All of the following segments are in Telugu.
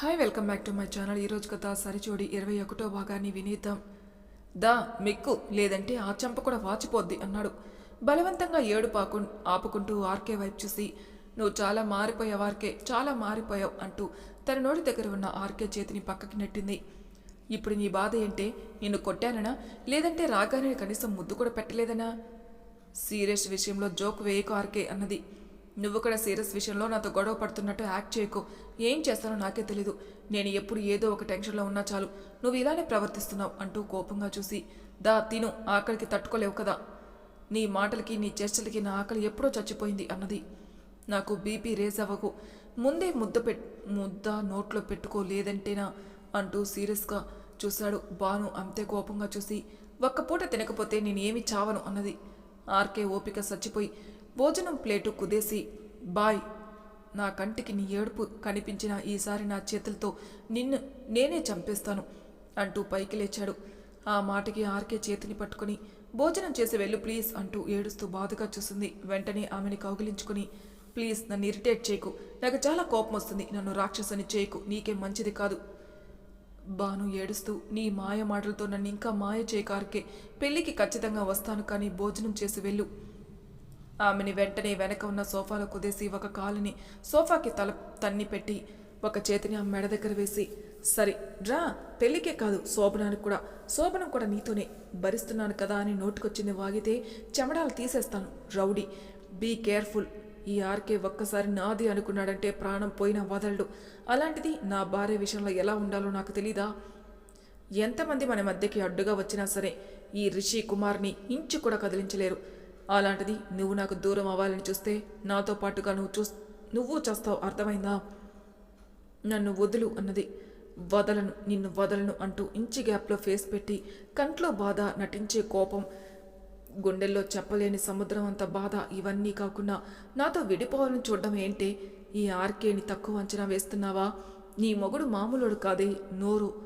Hi welcome back to my channel ఈరోజు కథ సరిచోడి ఇరవై ఒకటో భాగాన్ని వినీద్దాం. దా మిక్కు లేదంటే ఆ చెంప కూడా వాచిపోద్ది అన్నాడు. బలవంతంగా ఏడు పాకు ఆపుకుంటూ ఆర్కే వైపు చూసి నువ్వు చాలా మారిపోయావు ఆర్కే చాలా మారిపోయావు అంటూ తన నోటి దగ్గర ఉన్న ఆర్కే చేతిని పక్కకి నెట్టింది. ఇప్పుడు నీ బాధ ఏంటే? నిన్ను కొట్టాననా? లేదంటే రాగానే కనీసం ముద్దు కూడా పెట్టలేదనా? సీరియస్ విషయంలో జోక్ వేయకు ఆర్కే అన్నది. నువ్వు కూడా సీరియస్ విషయంలో నాతో గొడవ పడుతున్నట్టు యాక్ట్ చేయకు. ఏం చేస్తానో నాకే తెలీదు. నేను ఎప్పుడు ఏదో ఒక టెన్షన్లో ఉన్నా చాలు. నువ్వు ఇలానే ప్రవర్తిస్తున్నావు అంటూ కోపంగా చూసి దా తిను. ఆకలికి తట్టుకోలేవు కదా. నీ మాటలకి నీ చేష్టలకి నా ఆకలి ఎప్పుడో చచ్చిపోయింది అన్నది. నాకు బీపీ రేజ్ అవ్వకు. ముందే ముద్ద పెట్ ముద్ద నోట్లో పెట్టుకో లేదంటేనా అంటూ సీరియస్గా చూశాడు బాను అంతే కోపంగా చూసి ఒక్క పూట తినకపోతే నేనేమి చావను అన్నది. ఆర్కే ఓపిక చచ్చిపోయి భోజనం ప్లేటు కుదేసి బాయ్ నా కంటికి నీ ఏడుపు కనిపించిన ఈసారి నా చేతులతో నిన్ను నేనే చంపేస్తాను అంటూ పైకి లేచాడు. ఆ మాటకి ఆర్కే చేతిని పట్టుకుని భోజనం చేసి వెళ్ళు ప్లీజ్ అంటూ ఏడుస్తూ బాధగా చూసింది. వెంటనే ఆమెని కౌగిలించుకుని ప్లీజ్ నన్ను ఇరిటేట్ చేయకు. నాకు చాలా కోపం వస్తుంది. నన్ను రాక్షసని చేయకు. నీకే మంచిది కాదు. బాను ఏడుస్తూ నీ మాయ మాటలతో నన్ను ఇంకా మాయ చేయకారికే పెళ్ళికి ఖచ్చితంగా వస్తాను కానీ భోజనం చేసి వెళ్ళు. ఆమెని వెంటనే వెనక ఉన్న సోఫాలో కుదేసి ఒక కాలుని సోఫాకి తల తన్ని పెట్టి ఒక చేతిని ఆమె మెడ దగ్గర వేసి సరే రా పెళ్ళికే కాదు శోభనానికి కూడా. శోభనం కూడా నీతోనే. భరిస్తున్నాను కదా అని నోటుకొచ్చింది వాగితే చెమడాలు తీసేస్తాను. Rowdy be careful. ఈ ఆర్కే ఒక్కసారి నాది అనుకున్నాడంటే ప్రాణం పోయినా వదలడు. అలాంటిది నా భార్య విషయంలో ఎలా ఉండాలో నాకు తెలీదా? ఎంతమంది మన మధ్యకి అడ్డుగా వచ్చినా సరే ఈ రిషి కుమార్ని ఇంచు కూడా కదిలించలేరు. అలాంటిది నువ్వు నాకు దూరం అవ్వాలని చూస్తే నాతో పాటుగా నువ్వు చూస్ నువ్వు చేస్తావు అర్థమైందా? నన్ను వదులు అన్నది. వదలను నిన్ను వదలను అంటూ ఇంచి గ్యాప్లో ఫేస్ పెట్టి కంట్లో బాధ నటించే కోపం గుండెల్లో చెప్పలేని సముద్రం అంత బాధ ఇవన్నీ కాకుండా నాతో విడిపోవాలని చూడడం ఏంటి? ఈ ఆర్కేని తక్కువ అంచనా వేస్తున్నావా? నీ మొగుడు మామూలుడు కాదే నోరు.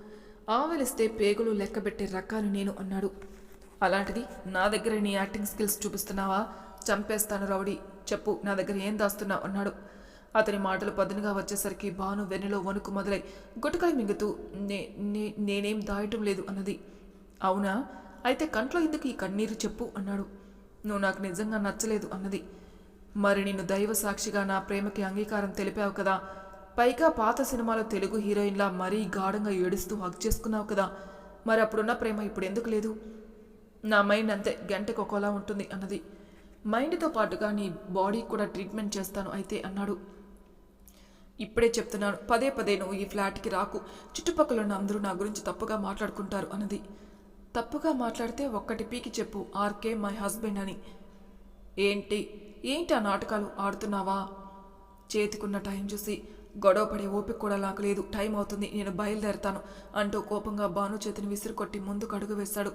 ఆవలిస్తే పేగులు లెక్కబెట్టే రకాలు నేను అన్నాడు. అలాంటిది నా దగ్గర నీ యాక్టింగ్ స్కిల్స్ చూపిస్తున్నావా? చంపేస్తాను రౌడీ. చెప్పు నా దగ్గర ఏం దాస్తున్నావు అన్నాడు. అతని మాటలు పదునుగా వచ్చేసరికి భాను వెన్నెలో వణుకు మొదలై గుటకలు మింగుతూ నే నే- నేనేం దాయటం లేదు అన్నది. అవునా? అయితే కంట్లో ఎందుకు ఈ కన్నీరు చెప్పు అన్నాడు. నువ్వు నాకు నిజంగా నచ్చలేదు అన్నది. మరి నిన్ను దైవ సాక్షిగా నా ప్రేమకి అంగీకారం తెలిపావు కదా. పైగా పాత సినిమాలో తెలుగు హీరోయిన్లా మరీ గాఢంగా ఏడుస్తూ హక్ చేసుకున్నావు కదా. మరి అప్పుడున్న ప్రేమ ఇప్పుడు ఎందుకు లేదు? నా మైండ్ అంతే గంటకు ఒకలా ఉంటుంది అన్నది. మైండ్తో పాటుగా నీ బాడీ కూడా ట్రీట్మెంట్ చేస్తాను అయితే అన్నాడు. ఇప్పుడే చెప్తున్నాను పదే పదే నువ్వు ఈ ఫ్లాట్కి రాకు. చుట్టుపక్కల ఉన్న అందరూ నా గురించి తప్పుగా మాట్లాడుకుంటారు అన్నది. తప్పుగా మాట్లాడితే ఒక్కటి పీకి చెప్పు ఆర్కే మై హస్బెండ్ అని. ఏంటి? ఏంటి ఆ నాటకాలు ఆడుతున్నావా? చేతికున్న టైం చూసి గొడవ పడే ఓపిక కూడా నాకు లేదు. టైం అవుతుంది నేను బయలుదేరతాను అంటూ కోపంగా భాను చేతిని విసిరి కొట్టి ముందుకు అడుగు వేశాడు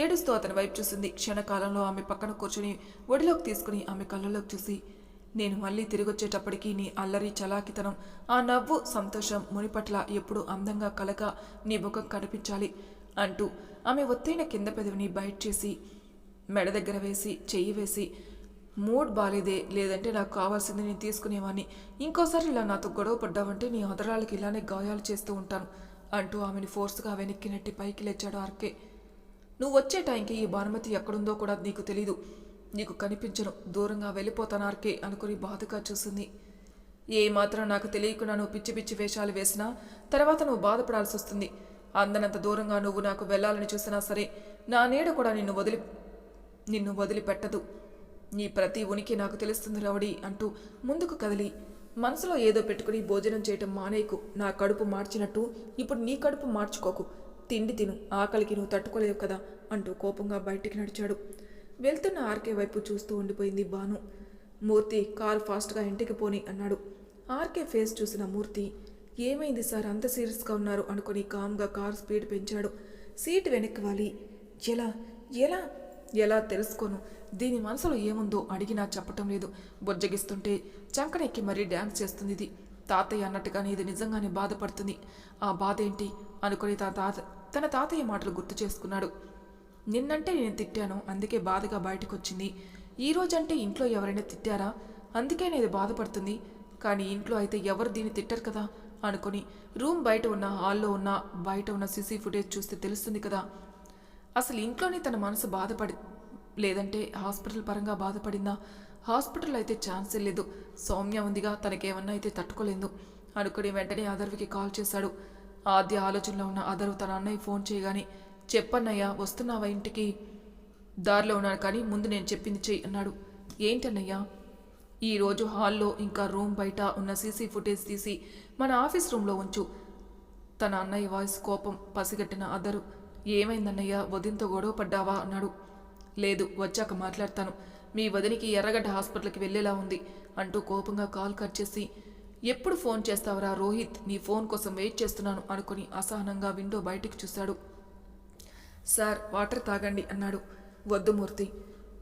ఏడుస్తూ అతని వైపు చూసింది. క్షణకాలంలో ఆమె పక్కన కూర్చుని ఒడిలోకి తీసుకుని ఆమె కళ్ళలోకి చూసి నేను మళ్ళీ తిరిగొచ్చేటప్పటికి నీ అల్లరి చలాకితనం ఆ నవ్వు సంతోషం మునిపట్ల ఎప్పుడూ అందంగా కలగా నీ ముఖం కనిపించాలి అంటూ ఆమె ఒత్తైన కింద పెదవిని బయట చేసి మెడ దగ్గర వేసి చెయ్యి వేసి మూడ్ బాలేదే లేదంటే నాకు కావాల్సింది నేను తీసుకునేవాడిని ఇంకోసారి ఇలా నాతో గొడవ పడ్డావంటే నీ అదరాలకి ఇలానే గాయాలు చేస్తూ ఉంటాను అంటూ ఆమెని ఫోర్స్గా వెనక్కి నెట్టి పైకి లేచాడు ఆర్కే. నువ్వు వచ్చే టైంకి ఈ భానుమతి ఎక్కడుందో కూడా నీకు తెలీదు. నీకు కనిపించను. దూరంగా వెళ్ళిపోతానార్కే అనుకుని బాధగా చూసింది. ఏమాత్రం నాకు తెలియకుండా నువ్వు పిచ్చి పిచ్చి వేషాలు వేసినా తర్వాత నువ్వు బాధపడాల్సి వస్తుంది. అందనంత దూరంగా నువ్వు నాకు వెళ్ళాలని చూసినా సరే నా నీడ కూడా నిన్ను వదిలి నిన్ను వదిలిపెట్టదు. నీ ప్రతి ఉనికి నాకు తెలుస్తుంది రౌడీ అంటూ ముందుకు కదిలి మనసులో ఏదో పెట్టుకుని భోజనం చేయటం మానేయకు. నా కడుపు మార్చినట్టు ఇప్పుడు నీ కడుపు మార్చుకోకు. తిండి తిను ఆకలికి నువ్వు తట్టుకోలేవు కదా అంటూ కోపంగా బయటికి నడిచాడు. వెళ్తున్న ఆర్కే వైపు చూస్తూ ఉండిపోయింది బాను మూర్తి కారు ఫాస్ట్గా ఇంటికి పోని అన్నాడు. ఆర్కే ఫేస్ చూసిన మూర్తి ఏమైంది సార్ అంత సీరియస్గా ఉన్నారు అనుకుని కామ్గా కారు స్పీడ్ పెంచాడు. సీట్ వెనక్కి వాలి ఎలా ఎలా? ఎలా తెలుసుకోను. దీని మనసులో ఏముందో అడిగినా చెప్పటం లేదు. బొజ్జగిస్తుంటే చంకనెక్కి మరీ డ్యాన్స్ చేస్తుంది ఇది. తాతయ్య అన్నట్టుగానే ఇది నిజంగానే బాధపడుతుంది. ఆ బాధ ఏంటి అనుకుని తన తాత తన తాతయ్య మాటలు గుర్తు చేసుకున్నాడు. నిన్నంటే నేను తిట్టాను అందుకే బాధగా బయటకు వచ్చింది ఈ రోజంటే ఇంట్లో ఎవరైనా తిట్టారా? అందుకే నేను బాధపడుతుంది. కానీ ఇంట్లో అయితే ఎవరు దీన్ని తిట్టరు కదా? అనుకొని రూమ్ బయట ఉన్న హాల్లో ఉన్న బయట ఉన్న సీసీ ఫుటేజ్ చూస్తే తెలుస్తుంది కదా? అసలు ఇంట్లోనే తన మనసు బాధపడి లేదంటే హాస్పిటల్ పరంగా బాధపడిందా? హాస్పిటల్ అయితే ఛాన్సే లేదు. సౌమ్య ఉందిగా తనకేమన్నా అయితే తట్టుకోలేదు. అనుకుని వెంటనే అదర్వికి కాల్ చేశాడు. ఆద్య ఆలోచనలో ఉన్న అదర్వ్ తన అన్నయ్య ఫోన్ చేయగానే చెప్పన్నయ్యా వస్తున్నావా ఇంటికి? దారిలో ఉన్నాను కానీ ముందు నేను చెప్పింది చెయ్యి అన్నాడు. ఏంటన్నయ్యా? ఈరోజు హాల్లో ఇంకా రూమ్ బయట ఉన్న సీసీ ఫుటేజ్ తీసి మన ఆఫీస్ రూమ్లో ఉంచు. తన అన్నయ్య వాయిస్ కోపం పసిగట్టిన అదరు ఏమైందన్నయ్య? వదింతో గొడవ పడ్డావా? అన్నాడు. లేదు వచ్చాక మాట్లాడతాను. మీ వదినికి ఎర్రగడ్డ హాస్పిటల్కి వెళ్ళేలా ఉంది అంటూ కోపంగా కాల్ కట్ చేసి ఎప్పుడు ఫోన్ చేస్తావరా రోహిత్? నీ ఫోన్ కోసం వెయిట్ చేస్తున్నాను అనుకుని అసహనంగా విండో బయటికి చూశాడు. సార్ వాటర్ తాగండి అన్నాడు వద్దు మూర్తి.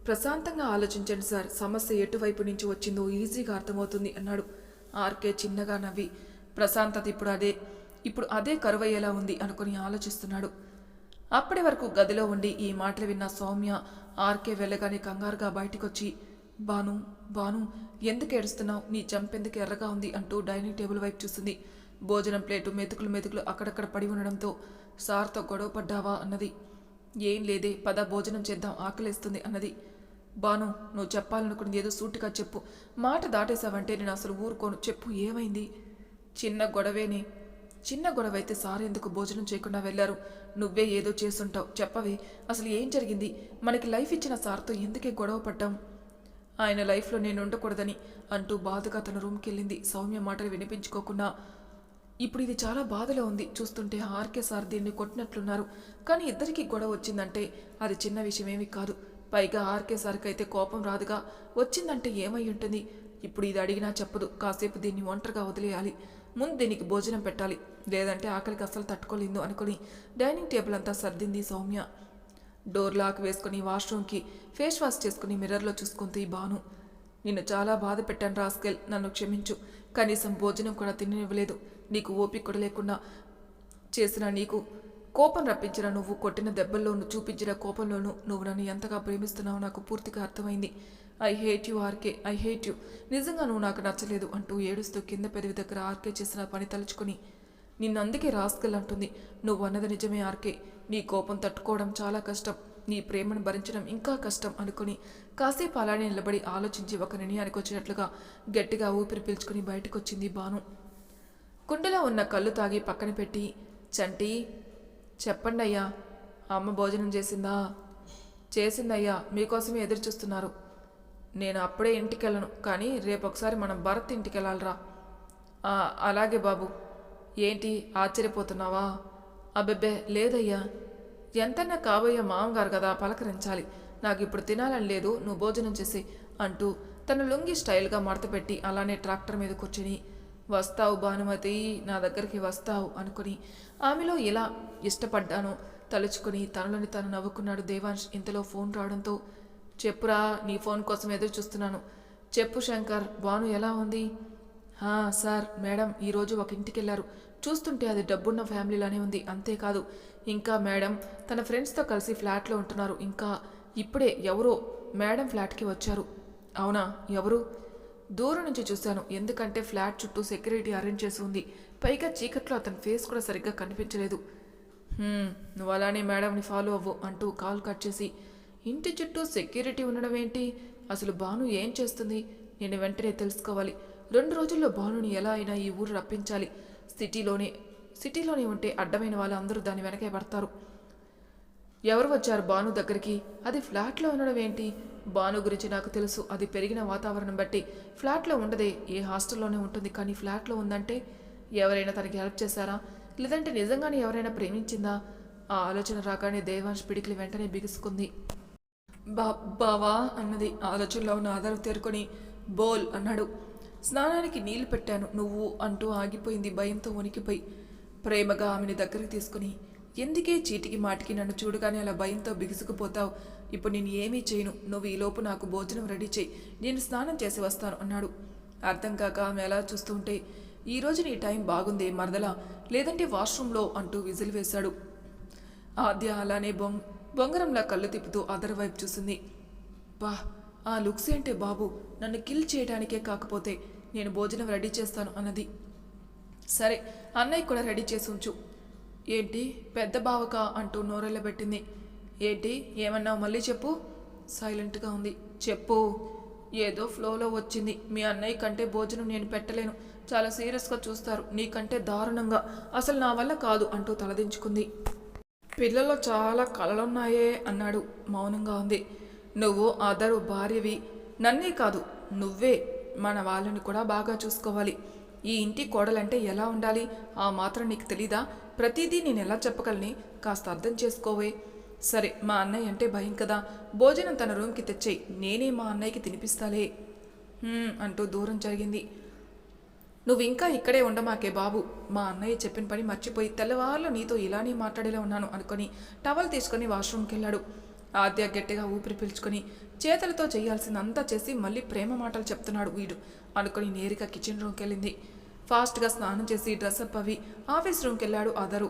ప్రశాంతంగా ఆలోచించండి సార్ సమస్య ఎటువైపు నుంచి వచ్చిందో ఈజీగా అర్థమవుతుంది అన్నాడు. ఆర్కే చిన్నగా నవ్వి ప్రశాంతత ఇప్పుడు అదే ఇప్పుడు అదే కరువయ్యేలా ఉంది అనుకుని ఆలోచిస్తున్నాడు. అప్పటి వరకు గదిలో ఉండి ఈ మాటలు విన్న సౌమ్య ఆర్కే వెళ్ళగానే కంగారుగా బయటికొచ్చి బాను బాను ఎందుకు ఏడుస్తున్నావు? నీ చంపెందుకు ఎర్రగా ఉంది అంటూ డైనింగ్ టేబుల్ వైపు చూస్తుంది భోజనం ప్లేటు మెతుకులు మెతుకులు అక్కడక్కడ పడి ఉండడంతో సార్తో గొడవ పడ్డావా? అన్నది. ఏం లేదే పద భోజనం చేద్దాం ఆకలేస్తుంది అన్నది. బాను నువ్వు చెప్పాలనుకున్నది ఏదో సూటిగా చెప్పు. మాట దాటేశావంటే నేను అసలు ఊరుకోను. చెప్పు ఏమైంది? చిన్న గొడవేనే చిన్న గొడవ అయితే సార్ ఎందుకు భోజనం చేయకుండా వెళ్ళారు? నువ్వే ఏదో చేస్తుంటావు. చెప్పవే అసలు ఏం జరిగింది? మనకి లైఫ్ ఇచ్చిన సార్తో ఎందుకే గొడవ పడ్డాం? ఆయన లైఫ్లో నేను ఉండకూడదని అంటూ బాధగా తన రూమ్కి వెళ్ళింది సౌమ్య మాటలు వినిపించుకోకుండా ఇప్పుడు ఇది చాలా బాధలో ఉంది. చూస్తుంటే ఆర్కే సార్ దీన్ని కొట్టినట్లున్నారు. కానీ ఇద్దరికి గొడవ వచ్చిందంటే అది చిన్న విషయం ఏమీ కాదు. పైగా ఆర్కే సార్కి అయితే కోపం రాదుగా. వచ్చిందంటే ఏమై ఉంటుంది? ఇప్పుడు ఇది అడిగినా చెప్పదు. కాసేపు దీన్ని ఒంటరిగా వదిలేయాలి. ముందు దీనికి భోజనం పెట్టాలి. లేదంటే ఆకలికి అస్సలు తట్టుకోలేదు అనుకుని డైనింగ్ టేబుల్ అంతా సర్దింది సౌమ్య. డోర్ లాక్ వేసుకుని వాష్రూమ్కి ఫేస్ వాష్ చేసుకుని మిర్రర్లో చూసుకుంది బాను నిన్ను చాలా బాధ పెట్టాను రాస్కెల్ నన్ను క్షమించు. కనీసం భోజనం కూడా తిననివ్వలేదు. నీకు ఓపిక కూడా లేకుండా చేసిన నీకు కోపం రప్పించిన నువ్వు కొట్టిన దెబ్బల్లోనూ చూపించిన కోపంలోనూ నువ్వు నన్ను ఎంతగా ప్రేమిస్తున్నావో నాకు పూర్తిగా అర్థమైంది. I hate you RK I hate you నిజంగా నువ్వు నాకు నచ్చలేదు అంటూ ఏడుస్తూ కింద పెదవి దగ్గర ఆర్కే చేసిన పని తలుచుకుని నిన్నందుకే రాస్కల్ అంటుంది. నువ్వు అన్నది నిజమే ఆర్కే నీ కోపం తట్టుకోవడం చాలా కష్టం. నీ ప్రేమను భరించడం ఇంకా కష్టం అనుకుని కాసేపు అలానే నిలబడి ఆలోచించి ఒక నిర్ణయానికి వచ్చినట్లుగా గట్టిగా ఊపిరి పీల్చుకుని బయటకొచ్చింది బాను కుండలో ఉన్న కళ్ళు తాగి పక్కన పెట్టి చంటి చెప్పండి అయ్యా అమ్మ భోజనం చేసిందా? చేసిందయ్యా మీకోసమే ఎదురు చూస్తున్నారు నేను అప్పుడే ఇంటికి వెళ్ళను కానీ రేపు ఒకసారి మనం భరత్ ఇంటికి వెళ్ళాలరా అలాగే బాబు. ఏంటి ఆశ్చర్యపోతున్నావా? అబ్బెబ్బే లేదయ్యా. ఎంతైనా కాబోయే మామగారు కదా పలకరించాలి. నాకు ఇప్పుడు తినాలని లేదు నువ్వు భోజనం చేసి అంటూ తన లుంగి స్టైల్గా మడతపెట్టి అలానే ట్రాక్టర్ మీద కూర్చుని వస్తావు భానుమతి నా దగ్గరికి వస్తావు అనుకుని ఆమెలో ఎలా ఇష్టపడ్డానో తలుచుకుని తనలోని తను నవ్వుకున్నాడు దేవాంశ్ ఇంతలో ఫోన్ రావడంతో చెప్పురా నీ ఫోన్ కోసం ఎదురు చూస్తున్నాను. చెప్పు శంకర్ భాను ఎలా ఉంది? సార్ మేడం ఈరోజు ఒక ఇంటికి వెళ్ళారు చూస్తుంటే అది డబ్బున్న ఫ్యామిలీలానే ఉంది. అంతేకాదు ఇంకా మేడం తన ఫ్రెండ్స్తో కలిసి ఫ్లాట్లో ఉంటున్నారు. ఇంకా ఇప్పుడే ఎవరో మేడం ఫ్లాట్కి వచ్చారు. అవునా? ఎవరు? దూరం నుంచి చూశాను. ఎందుకంటే ఫ్లాట్ చుట్టూ సెక్యూరిటీ అరేంజ్ చేసి ఉంది. పైగా చీకట్లో అతని ఫేస్ కూడా సరిగ్గా కనిపించలేదు. నువ్వు అలానే మేడంని ఫాలో అవ్వు అంటూ కాల్ కట్ చేసి. ఇంటి చుట్టూ సెక్యూరిటీ ఉండడం ఏంటి? అసలు భాను ఏం చేస్తుంది? నేను వెంటనే తెలుసుకోవాలి. రెండు రోజుల్లో భానుని ఎలా అయినా ఈ ఊరు రప్పించాలి. సిటీలోనే సిటీలోనే ఉంటే అడ్డమైన వాళ్ళు అందరూ దాని వెనకే పడతారు. ఎవరు వచ్చారు భాను దగ్గరికి? అది ఫ్లాట్లో ఉండడం ఏంటి? భాను గురించి నాకు తెలుసు. అది పెరిగిన వాతావరణం బట్టి ఫ్లాట్లో ఉండదే. ఏ హాస్టల్లోనే ఉంటుంది. కానీ ఫ్లాట్లో ఉందంటే ఎవరైనా తనకి హెల్ప్ చేశారా? లేదంటే నిజంగానే ఎవరైనా ప్రేమించిందా? ఆ ఆలోచన రాగానే దేవాంశ్ పిడికిలి వెంటనే బిగుసుకుంది. బా బావా అన్నది. ఆలోచనలో ఉన్న ఆధారం తేరుకొని బోల్ అన్నాడు. స్నానానికి నీళ్ళు పెట్టాను. నువ్వు అంటూ ఆగిపోయింది భయంతో వణికిపోయి ప్రేమగా ఆమెని దగ్గరికి తీసుకుని ఎందుకే చీటికి మాటికి నన్ను చూడగానే అలా భయంతో బిగుసుకుపోతావు? ఇప్పుడు నేను ఏమీ చేయను. నువ్వు ఈలోపు నాకు భోజనం రెడీ చేయి. నేను స్నానం చేసి వస్తాను అన్నాడు. అర్థం కాక ఆమె అలా చూస్తుంటే ఈ రోజు నీ టైం బాగుంది మరదలా? లేదంటే వాష్రూమ్లో అంటూ విజిల్ వేశాడు. ఆద్య అలానే బొంగ్ బొంగరంలా కళ్ళు తిప్పుతూ అదర్ వైపు చూసింది. బా ఆ లుక్స్ ఏంటే బాబు? నన్ను కిల్ చేయడానికే కాకపోతే నేను భోజనం రెడీ చేస్తాను అన్నది. సరే అన్నయ్య కూడా రెడీ చేసి ఉంచు. ఏంటి? పెద్ద బావక? అంటూ నోరెళ్ళబెట్టింది. ఏంటి? ఏమన్నావు? మళ్ళీ చెప్పు. సైలెంట్గా ఉంది. చెప్పు. ఏదో ఫ్లోలో వచ్చింది. మీ అన్నయ్య కంటే భోజనం నేను పెట్టలేను. చాలా సీరియస్గా చూస్తారు. నీకంటే దారుణంగా. అసలు నా వల్ల కాదు అంటూ తలదించుకుంది. పిల్లల్లో చాలా కలలున్నాయే అన్నాడు. మౌనంగా ఉంది. నువ్వు అదరు భార్యవి. నన్నే కాదు నువ్వే. మన వాళ్ళని కూడా బాగా చూసుకోవాలి. ఈ ఇంటి కోడలంటే ఎలా ఉండాలి? ఆ మాత్రం నీకు తెలీదా? ప్రతిదీ నేను ఎలా చెప్పగలని? కాస్త అర్థం చేసుకోవే. సరే మా అన్నయ్య అంటే భయం కదా. భోజనం తన రూమ్కి తెచ్చేయి. నేనే మా అన్నయ్యకి తినిపిస్తాలే. అంటూ దూరం జరిగింది. నువ్వు ఇంకా ఇక్కడే ఉండమాకే బాబు. మా అన్నయ్య చెప్పిన పని మర్చిపోయి తెల్లవారులో నీతో ఇలానే మాట్లాడేలా ఉన్నాను అనుకొని టవల్ తీసుకొని వాష్రూమ్కి వెళ్ళాడు ఆద్య గట్టిగా ఊపిరి పీల్చుకొని చేతులతో చేయాల్సిందంతా చేసి మళ్ళీ ప్రేమ మాటలు చెప్తున్నాడు వీడు అనుకొని నేరుగా కిచెన్ రూమ్కి వెళ్ళింది ఫాస్ట్గా స్నానం చేసి డ్రెస్అప్ అవి ఆఫీస్ రూమ్కి వెళ్ళాడు అదరు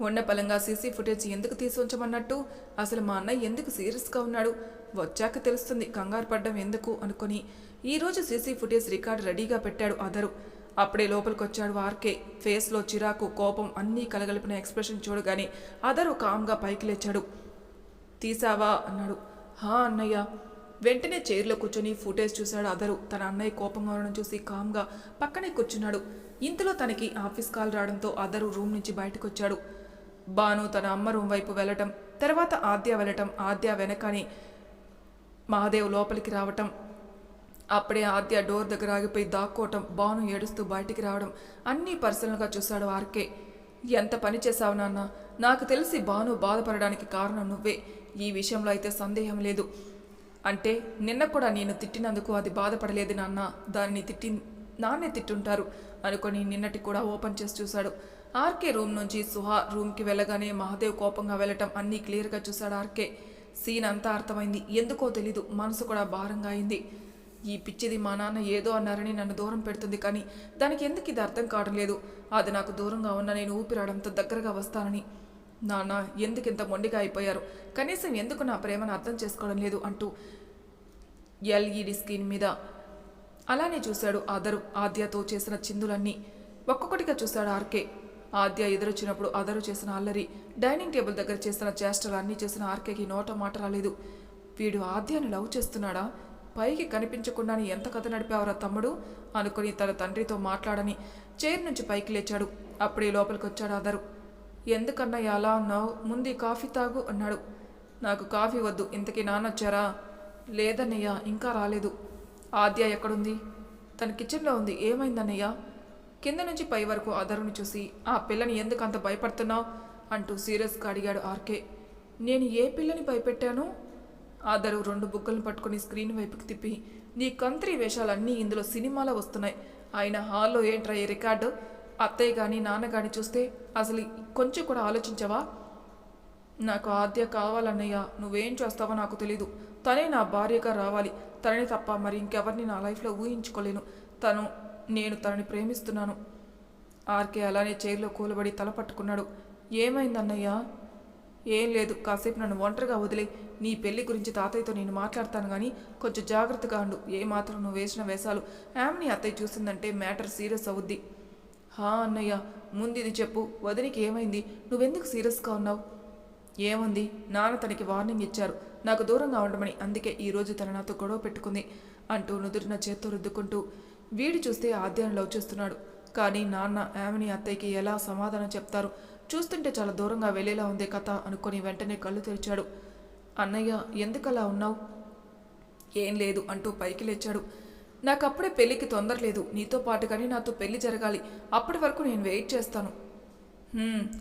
ఉన్న పలంగా సీసీ ఫుటేజ్ ఎందుకు తీసి ఉంచమన్నట్టు? అసలు మా అన్నయ్య ఎందుకు సీరియస్గా ఉన్నాడు? వచ్చాక తెలుస్తుంది కంగారు పడ్డం ఎందుకు అనుకొని. ఈరోజు సీసీ ఫుటేజ్ రికార్డు రెడీగా పెట్టాడు అదరు. అప్పుడే లోపలికొచ్చాడు ఆర్కే. ఫేస్లో చిరాకు కోపం అన్నీ కలగలిపిన ఎక్స్ప్రెషన్ చూడగానే అదరు కామ్గా పైకి లేచాడు. తీసావా? అన్నాడు. హా అన్నయ్య. వెంటనే చైర్లో కూర్చొని ఫుటేజ్ చూశాడు అదరు. తన అన్నయ్య కోపంగా ఉండడం చూసి కామ్గా పక్కనే కూర్చున్నాడు. ఇంతలో తనకి ఆఫీస్ కాల్ రావడంతో అదరు రూమ్ నుంచి బయటకు వచ్చాడు బాను తన అమ్మ రూమ్ వైపు వెళ్ళటం తర్వాత ఆద్య వెళ్ళటం ఆద్య వెనకని మహాదేవ్ లోపలికి రావటం. అప్పుడే ఆద్య డోర్ దగ్గర ఆగిపోయి దాక్కోవటం బాను ఏడుస్తూ బయటికి రావడం. అన్నీ పర్సనల్గా చూశాడు ఆర్కే. ఎంత పని చేశావు నాన్న? నాకు తెలిసి బాను బాధపడడానికి కారణం నువ్వే. ఈ విషయంలో అయితే సందేహం లేదు. అంటే నిన్న కూడా నేను తిట్టినందుకు అది బాధపడలేదు నాన్న. దానిని తిట్టి నాన్నే తిట్టుంటారు అనుకొని నిన్నటి కూడా ఓపెన్ చేసి చూశాడు. ఆర్కే రూమ్ నుంచి సుహా రూమ్కి వెళ్ళగానే మహాదేవ్ కోపంగా వెళ్ళటం అన్నీ క్లియర్గా చూశాడు ఆర్కే. సీన్ అంతా అర్థమైంది. ఎందుకో తెలీదు. మనసు కూడా భారంగా అయింది. ఈ పిచ్చిది మా నాన్న ఏదో అన్నారని నన్ను దూరం పెడుతుంది కానీ దానికి ఎందుకు ఇది అర్థం కావడం లేదు. అది నాకు దూరంగా ఉన్న నేను ఊపిరాడంతో దగ్గరగా వస్తానని. నాన్న ఎందుకు ఇంత మొండిగా అయిపోయారు? కనీసం ఎందుకు నా ప్రేమను అర్థం చేసుకోవడం లేదు అంటూ ఎల్ఈడి స్క్రీన్ మీద అలానే చూశాడు అదరు ఆద్యతో చేసిన చిందులన్నీ. ఒక్కొక్కటిగా చూశాడు ఆర్కే. ఆద్య ఎదురొచ్చినప్పుడు అదరు చేసిన అల్లరి డైనింగ్ టేబుల్ దగ్గర చేసిన చేష్టలు అన్నీ చేసిన ఆర్కేకి నోట మాట రాలేదు. వీడు ఆద్యాన్ని లవ్ చేస్తున్నాడా? పైకి కనిపించకుండానే ఎంత కథ నడిపావరా తమ్ముడు? అనుకుని తన తండ్రితో మాట్లాడని చైర్ నుంచి పైకి లేచాడు. అప్పుడే లోపలికి వచ్చాడు అదరు ఎందుకన్నా అలా అన్నావు? ముందు కాఫీ తాగు అన్నాడు. నాకు కాఫీ వద్దు. ఇంతకీ నాన్నొచ్చారా? లేదన్నయ్య ఇంకా రాలేదు. ఆద్య ఎక్కడుంది? తన కిచెన్లో ఉంది. ఏమైందన్నయ్య? కింద నుంచి పై వరకు అదరుని చూసి ఆ పిల్లని ఎందుకు అంత భయపడుతున్నావు? అంటూ సీరియస్గా అడిగాడు ఆర్కే. నేను ఏ పిల్లని భయపెట్టాను? ఆదరు రెండు బుగ్గలను పట్టుకుని స్క్రీన్ వైపుకి తిప్పి నీ కంత్రి వేషాలన్నీ ఇందులో సినిమాలో వస్తున్నాయి. ఆయన హాల్లో ఏంట్రా ఈ రికార్డు? అత్తయ్య కానీ నాన్న కానీ చూస్తే అసలు కొంచెం కూడా ఆలోచించవా? నాకు ఆద్య కావాలన్నయ్య. నువ్వేం చేస్తావో నాకు తెలీదు. తనే నా భార్యగా రావాలి. తనని తప్ప మరి ఇంకెవరిని నా లైఫ్లో ఊహించుకోలేను. తను నేను తనని ప్రేమిస్తున్నాను. ఆర్కే అలానే చైర్లో కూలబడి తల పట్టుకున్నాడు. ఏమైందన్నయ్య? ఏం లేదు కాసేపు నన్ను ఒంటరిగా వదిలే. నీ పెళ్ళి గురించి తాతయ్యతో నేను మాట్లాడతాను కానీ కొంచెం జాగ్రత్తగా ఉండు. ఏ మాత్రం నువ్వు వేసిన వేషాలు. యామ్ని అత్తయ్య చూసిందంటే మ్యాటర్ సీరియస్ అవుద్ది. హా అన్నయ్య ముందు ఇది చెప్పు. వదినికి ఏమైంది? నువ్వెందుకు సీరియస్గా ఉన్నావు? ఏముంది? నాన్న తనకి వార్నింగ్ ఇచ్చారు. నాకు దూరంగా ఉండమని అందుకే ఈరోజు తన నాతో గొడవ పెట్టుకుంది అంటూ నుదురిన చేత్తో రుద్దుకుంటూ వీడి చూస్తే ఆద్యాన్ని లవ్ కానీ నాన్న ఆమెని అత్తయ్యకి ఎలా సమాధానం చెప్తారు? చూస్తుంటే చాలా దూరంగా వెళ్ళేలా ఉంది కథ అనుకొని వెంటనే కళ్ళు తెరిచాడు. అన్నయ్య ఎందుకలా ఉన్నావు? ఏం లేదు అంటూ పైకి లేచాడు. నాకు అప్పుడే పెళ్ళికి తొందర లేదు. నీతో కానీ నాతో పెళ్ళి జరగాలి. అప్పటి వరకు నేను వెయిట్ చేస్తాను.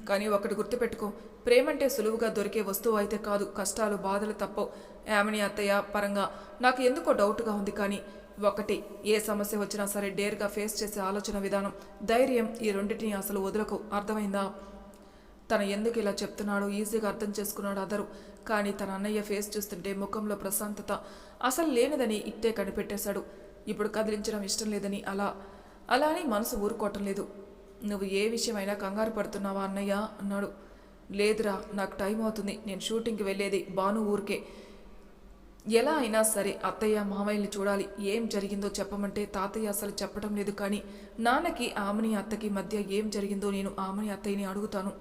కానీ ఒకటి గుర్తుపెట్టుకో. ప్రేమంటే సులువుగా దొరికే వస్తువు అయితే కాదు కష్టాలు బాధలు తప్పవు. యామిని అత్తయ్య? పరంగా నాకు ఎందుకో డౌట్గా ఉంది కానీ ఒకటి ఏ సమస్య వచ్చినా సరే డేర్గా ఫేస్ చేసే ఆలోచన విధానం ధైర్యం ఈ రెండింటిని అసలు వదులకు. అర్థమైందా? తను ఎందుకు ఇలా చెప్తున్నాడో ఈజీగా అర్థం చేసుకున్నాడు అదరు. కానీ తన అన్నయ్య ఫేస్ చూస్తుంటే ముఖంలో ప్రశాంతత అసలు లేనిదని ఇట్టే కనిపెట్టేశాడు. ఇప్పుడు కదిలించడం ఇష్టం లేదని అలా అలా అని మనసు ఊరుకోవటం లేదు. నువ్వు ఏ విషయమైనా కంగారు పడుతున్నావా అన్నయ్య? అన్నాడు. లేదురా నాకు టైం అవుతుంది. నేను షూటింగ్కి వెళ్ళేది బాను ఊరికే. ఎలా అయినా సరే అత్తయ్య మామయ్యని చూడాలి. ఏం జరిగిందో చెప్పమంటే తాతయ్య అసలు చెప్పడం లేదు కానీ నాన్నకి ఆమెని అత్తకి మధ్య ఏం జరిగిందో నేను ఆమెని అత్తయ్యని అడుగుతాను.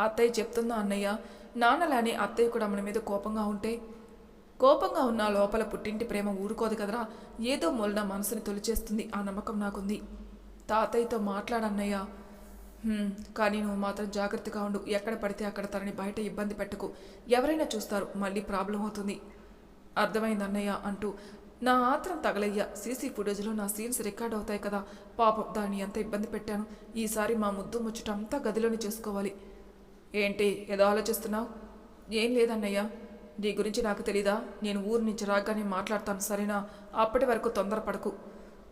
అత్తయ్య చెప్తుందా అన్నయ్య? నాన్నలానే అత్తయ్య కూడా మన మీద కోపంగా ఉంటే? కోపంగా ఉన్న లోపల పుట్టింటి ప్రేమ ఊరుకోదు కదరా? ఏదో మొలన మనసుని తొలిచేస్తుంది. ఆ నమ్మకం నాకుంది. తాతయ్యతో మాట్లాడన్నయ్య. కానీ నువ్వు మాత్రం జాగ్రత్తగా ఉండు. ఎక్కడ పడితే అక్కడ తనని బయట ఇబ్బంది పెట్టకు. ఎవరైనా చూస్తారు మళ్ళీ ప్రాబ్లం అవుతుంది. అర్థమైంది అన్నయ్య అంటూ నా ఆత్రం తగలయ్య. సీసీ ఫుటేజ్లో నా సీన్స్ రికార్డ్ అవుతాయి కదా. పాపం దాన్ని ఎంత ఇబ్బంది పెట్టాను. ఈసారి మా ముద్దు ముచ్చట అంతా గదిలోనే చేసుకోవాలి. ఏంటి ఏదో ఆలోచిస్తున్నావు? ఏం లేదన్నయ్య. నీ గురించి నాకు తెలీదా? నేను ఊరు నుంచి రాగానే మాట్లాడతాను సరేనా? అప్పటి వరకు తొందరపడకు.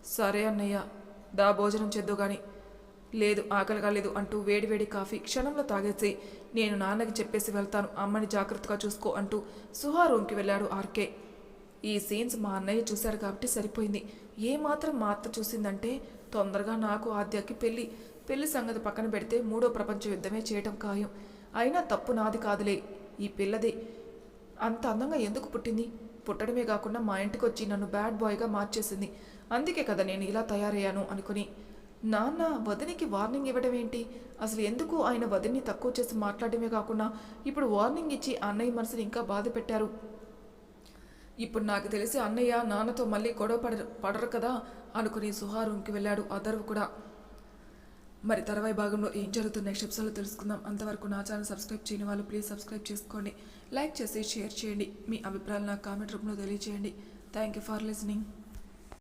సరే అన్నయ్య. దా భోజనం చేద్దు కానీ లేదు ఆకలిగా లేదు అంటూ వేడివేడి కాఫీ క్షణంలో తాగేసి నేను నాన్నకి చెప్పేసి వెళ్తాను అమ్మని జాగ్రత్తగా చూసుకో అంటూ సుహా రూమ్కి వెళ్ళాడు ఆర్కే. ఈ సీన్స్ మా అన్నయ్య చూశారు కాబట్టి సరిపోయింది. ఏ మాత్రం మా అత్త చూసిందంటే తొందరగా నాకు ఆద్యకి పెళ్ళి పెళ్ళి సంగతి పక్కన పెడితే మూడో ప్రపంచ యుద్ధమే చేయటం ఖాయం. అయినా తప్పు నాది కాదులే ఈ పిల్లది. అంత అందంగా ఎందుకు పుట్టింది? పుట్టడమే కాకుండా మా ఇంటికి వచ్చి నన్ను బ్యాడ్ బాయ్గా మార్చేసింది. అందుకే కదా నేను ఇలా తయారయ్యాను అనుకుని నాన్న వదినికి వార్నింగ్ ఇవ్వడం ఏంటి? అసలు ఎందుకు ఆయన వదిన్ని తక్కువ చేసి మాట్లాడమే కాకుండా ఇప్పుడు వార్నింగ్ ఇచ్చి అన్నయ్య మనసుని ఇంకా బాధ పెట్టారు? ఇప్పుడు నాకు తెలిసి అన్నయ్య నాన్నతో మళ్ళీ గొడవ పడ పడరు కదా అనుకుని సుహా రూమ్కి వెళ్ళాడు అదర్వ్ కూడా. మరి తర్వాయి భాగంలో ఏం జరుగుతుంది నెక్స్ట్ ఎపిసోడ్లో తెలుసుకుందాం. అంతవరకు నా ఛానల్ సబ్స్క్రైబ్ చేయని వాళ్ళు ప్లీజ్ సబ్స్క్రైబ్ చేసుకోండి. లైక్ చేసి షేర్ చేయండి. మీ అభిప్రాయాలు నా కామెంట్ రూపంలో తెలియజేయండి థ్యాంక్ యూ ఫర్ లిసనింగ్.